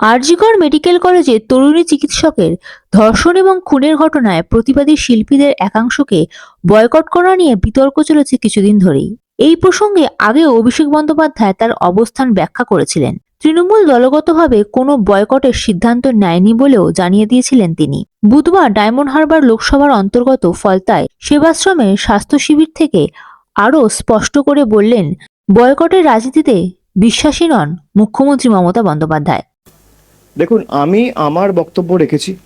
RG Kar medical কলেজে তরুণী চিকিৎসকের ধর্ষণ এবং খুনের ঘটনায় প্রতিবাদী শিল্পীদের একাংশকে বয়কট করা নিয়ে বিতর্ক চলেছে কিছুদিন ধরেই। এই প্রসঙ্গে আগেও অভিষেক বন্দ্যোপাধ্যায় তার অবস্থান ব্যাখ্যা করেছিলেন। তৃণমূল দলগতভাবে কোনো বয়কটের সিদ্ধান্ত নেয়নি বলেও জানিয়ে দিয়েছিলেন তিনি। বুধবার ডায়মন্ড হারবার লোকসভার অন্তর্গত ফলতায় সেবাশ্রমের স্বাস্থ্য শিবির থেকে আরও স্পষ্ট করে বললেন, বয়কটের রাজনীতিতে বিশ্বাসী নন মুখ্যমন্ত্রী মমতা বন্দ্যোপাধ্যায়। দেখুন, আমি আমার বক্তব্য রেখেছি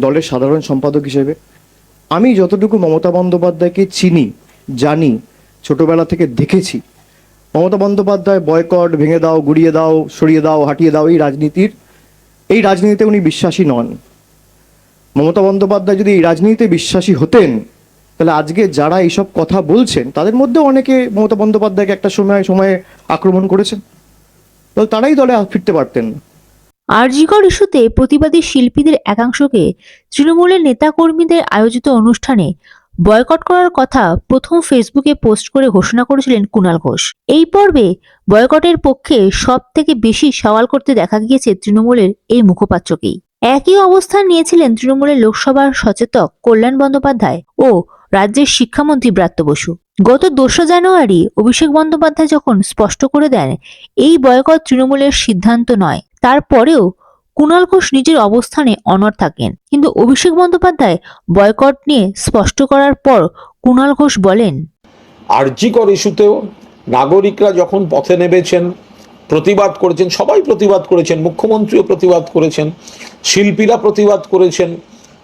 দলের সাধারণ সম্পাদক হিসেবে। আমি যতটুকু মমতা বন্দ্যোপাধ্যায়কে চিনি, জানি, ছোটবেলা থেকে দেখেছি, মমতা বন্দ্যোপাধ্যায় বয়কট, ভেঙে দাও, গুড়িয়ে দাও, সরিয়ে দাও, হাঁটিয়ে দাও, এই রাজনীতির এই রাজনীতিতে উনি বিশ্বাসী নন। মমতা বন্দ্যোপাধ্যায় যদি এই রাজনীতিতে বিশ্বাসী হতেন, তাহলে আজকে যারা এইসব কথা বলছেন, তাদের মধ্যে অনেকে মমতা বন্দ্যোপাধ্যায়কে একটা সময় সময়ে আক্রমণ করেছেন। তাহলে তারাই দলে ফিরতে পারতেন। না আরজিকর ইস্যুতে প্রতিবাদী শিল্পীদের একাংশকে তৃণমূলের নেতাকর্মীদের আয়োজিত অনুষ্ঠানে বয়কট করার কথা প্রথম ফেসবুকে পোস্ট করে ঘোষণা করেছিলেন কুণাল ঘোষ। এই পর্বে বয়কটের পক্ষে সব থেকে বেশি সওয়াল করতে দেখা গিয়েছে তৃণমূলের এই মুখপাত্রকেই। একই অবস্থান নিয়েছিলেন তৃণমূলের লোকসভার সচেতক কল্যাণ বন্দ্যোপাধ্যায় ও রাজ্যের শিক্ষামন্ত্রী ব্রাত্য বসু। গত দোসরা জানুয়ারি অভিষেক বন্দ্যোপাধ্যায় যখন স্পষ্ট করে দেন, এই বয়কট তৃণমূলের সিদ্ধান্ত নয়, তারপরেও কুণাল ঘোষ নিজের অবস্থানে অনড় থাকেন। কিন্তু অভিষেক বন্দ্যোপাধ্যায় বয়কট নিয়ে স্পষ্ট করার পর কুণাল ঘোষ বলেন আর্যিকর ইস্যুতেও নাগরিকরা যখন পথে নেমেছেন, প্রতিবাদ করেছেন, সবাই প্রতিবাদ করেছেন, মুখ্যমন্ত্রীও প্রতিবাদ করেছেন, শিল্পীরা প্রতিবাদ করেছেন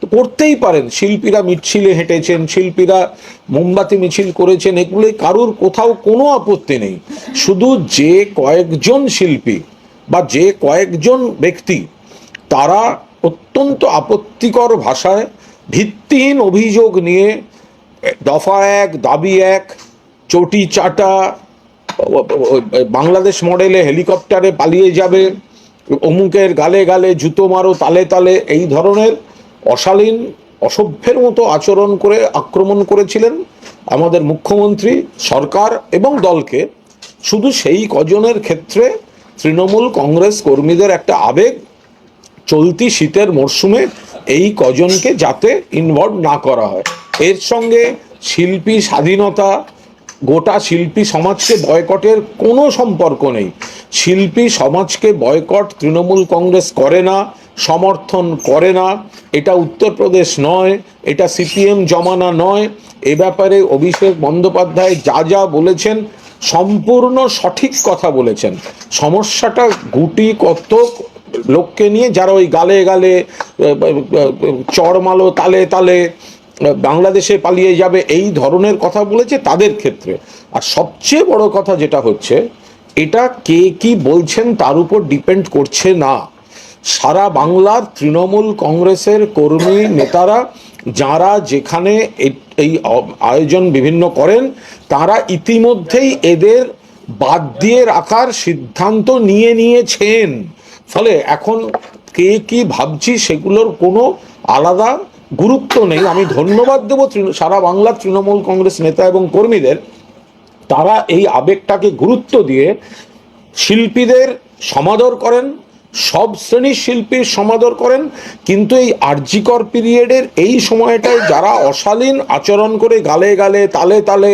তো করতেই পারেন। শিল্পীরা মিছিলে হেঁটেছেন, শিল্পীরা মোমবাতি মিছিল করেছেন এগুলো কারুর কোথাও কোনো আপত্তি নেই। শুধু যে কয়েকজন শিল্পী বা যে কয়েকজন ব্যক্তি, তারা অত্যন্ত আপত্তিকর ভাষায় ভিত্তিহীন অভিযোগ নিয়ে দফা এক, দাবি এক, চটি চাটা, বাংলাদেশ মডেলে হেলিকপ্টারে পালিয়ে যাবে, অমুকের গালে গালে জুতো মারো, তালে তালে, এই ধরনের অশালীন, অসভ্যের মতো আচরণ করে আক্রমণ করেছিলেন আমাদের মুখ্যমন্ত্রী, সরকার এবং দলকে। শুধু সেই কজনের ক্ষেত্রে তৃণমূল কংগ্রেস কর্মীদের একটা আবেগ, চলতি শীতের মরশুমে এই কজনকে যাতে ইনভলভ না করা হয়। এর সঙ্গে শিল্পী স্বাধীনতা গোটা শিল্পী সমাজকে বয়কটের কোনো সম্পর্ক নেই। শিল্পী সমাজকে বয়কট তৃণমূল কংগ্রেস করে না, সমর্থন করে না। এটা উত্তরপ্রদেশ নয়, এটা সিপিএম জমানা নয়। এ ব্যাপারে অভিষেক বন্দ্যোপাধ্যায় যা যা বলেছেন, সম্পূর্ণ সঠিক কথা বলেছেন। সমস্যাটা গুটি কত লোককে নিয়ে যারা ওই গালে গালে চড়মালো তালে তালে বাংলাদেশে পালিয়ে যাবে এই ধরনের কথা বলেছে তাদের ক্ষেত্রে। আর সবচেয়ে বড় কথা যেটা হচ্ছে, এটা কে কি বলছেন তার উপর ডিপেন্ড করছে না। সারা বাংলার তৃণমূল কংগ্রেসের কর্মী নেতারা, যারা যেখানে এই- আয়োজন বিভিন্ন করেন, তারা ইতিমধ্যেই এদের বাদ দিয়ে রাখার সিদ্ধান্ত নিয়ে নিয়েছেন। ফলে এখন কে কি ভাবছি সেগুলোর কোনো আলাদা গুরুত্ব নেই। আমি ধন্যবাদ দেবো সারা বাংলার তৃণমূল কংগ্রেস নেতা এবং কর্মীদের। তারা এই আবেগটাকে গুরুত্ব দিয়ে শিল্পীদের সমাদর করেন, সব শ্রেণির শিল্পীর সমাদর করেন, কিন্তু এই আর্যিকর পিরিয়ডের এই সময়টায় যারা অশালীন আচরণ করে গালে গালে, তালে তালে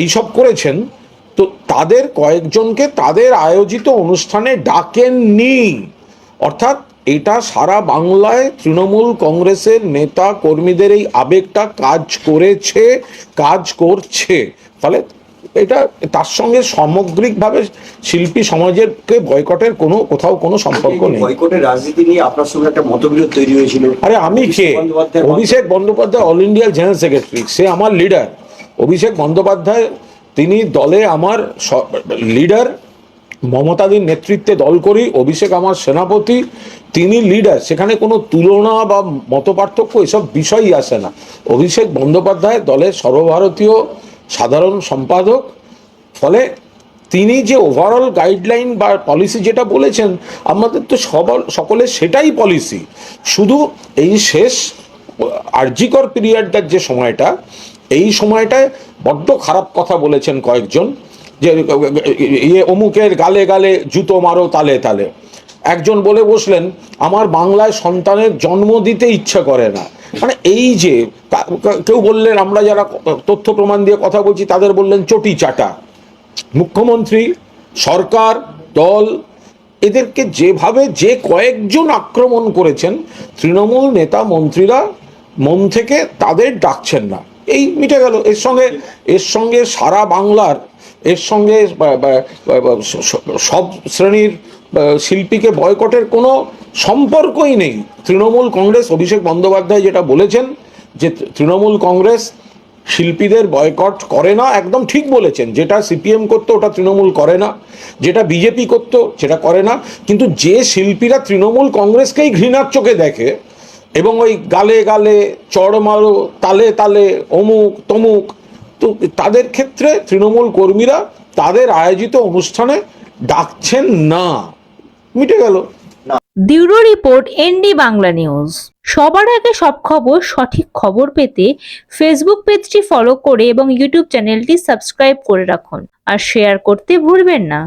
এইসব করেছেন, তো তাদের কয়েকজনকে তাদের আয়োজিত অনুষ্ঠানে ডাকেননি। অর্থাৎ এটা সারা বাংলায় তৃণমূল কংগ্রেসের নেতা কর্মীদের এই আবেগটা কাজ করেছে কাজ করছে। ফলে এটা তার সঙ্গে সামগ্রিকভাবে শিল্পী সমাজের কে বয়কটের কোনো কোথাও কোনো সম্পর্ক নেই। বয়কটের রাজনীতি নিয়ে আপনার সঙ্গে একটা মতবিরোধ তৈরি হয়েছিল? আরে আমি কে? Abhishek Bandyopadhyay Abhishek Bandyopadhyay all India general secretary সে আমার লিডার অভিষেক বন্দ্যোপাধ্যায় তিনি দলে আমার লিডার মমতাদির নেতৃত্বে দল করি, অভিষেক আমার সেনাপতি, তিনি লিডার সেখানে কোনো তুলনা বা মতপার্থক্য এসব বিষয়ই আসে না। অভিষেক বন্দ্যোপাধ্যায় দলের সর্বভারতীয় সাধারণ সম্পাদক, ফলে তিনি যে ওভারঅল গাইডলাইন বা পলিসি যেটা বলেছেন, আমাদের তো সবার, সকলের সেটাই পলিসি শুধু এই শেষ, আর্জিকর পিরিয়ডটার যে সময়টা, এই সময়টায় বড্ড খারাপ কথা বলেছেন কয়েকজন। যে ইয়ে অমুকের গালে গালে জুতো মারো তালে তালে। একজন বলে বসলেন, আমার বাংলায় সন্তানের জন্ম দিতে ইচ্ছা করে না। মানে এই যে কেউ বললেন, আমরা যারা তথ্য প্রমাণ দিয়ে কথা বলছি, তাদের বললেন, চটি চাটা। মুখ্যমন্ত্রী, সরকার, দল, এদেরকে যেভাবে যে কয়েকজন আক্রমণ করেছেন, তৃণমূল নেতা মন্ত্রীরা মন থেকে তাদের ডাকছেন না। এই মিটে গেল। এর সঙ্গে এর সঙ্গে সারা বাংলার, এর সঙ্গে সব শ্রেণির শিল্পীকে বয়কটের কোনো সম্পর্কই নেই। তৃণমূল কংগ্রেস, অভিষেক বন্দ্যোপাধ্যায় যেটা বলেছেন যে তৃণমূল কংগ্রেস শিল্পীদের বয়কট করে না, একদম ঠিক বলেছেন। যেটা সিপিএম করতো, ওটা তৃণমূল করে না। যেটা বিজেপি করতো, সেটা করে না। কিন্তু যে শিল্পীরা তৃণমূল কংগ্রেসকেই ঘৃণার চোখে দেখে এবং ওই গালে গালে চড় মারো তালে তালে, অমুক, তমুক, তো তাদের ক্ষেত্রে তৃণমূল কর্মীরা তাদের আয়োজিত অনুষ্ঠানে ডাকছেন না। মিটে গেল। Bureau report ND Bangla news. সবার আগে সব খবর, সঠিক খবর পেতে ফেসবুক পেজটি ফলো করে এবং ইউটিউব চ্যানেলটি সাবস্ক্রাইব করে রাখুন। আর শেয়ার করতে ভুলবেন না।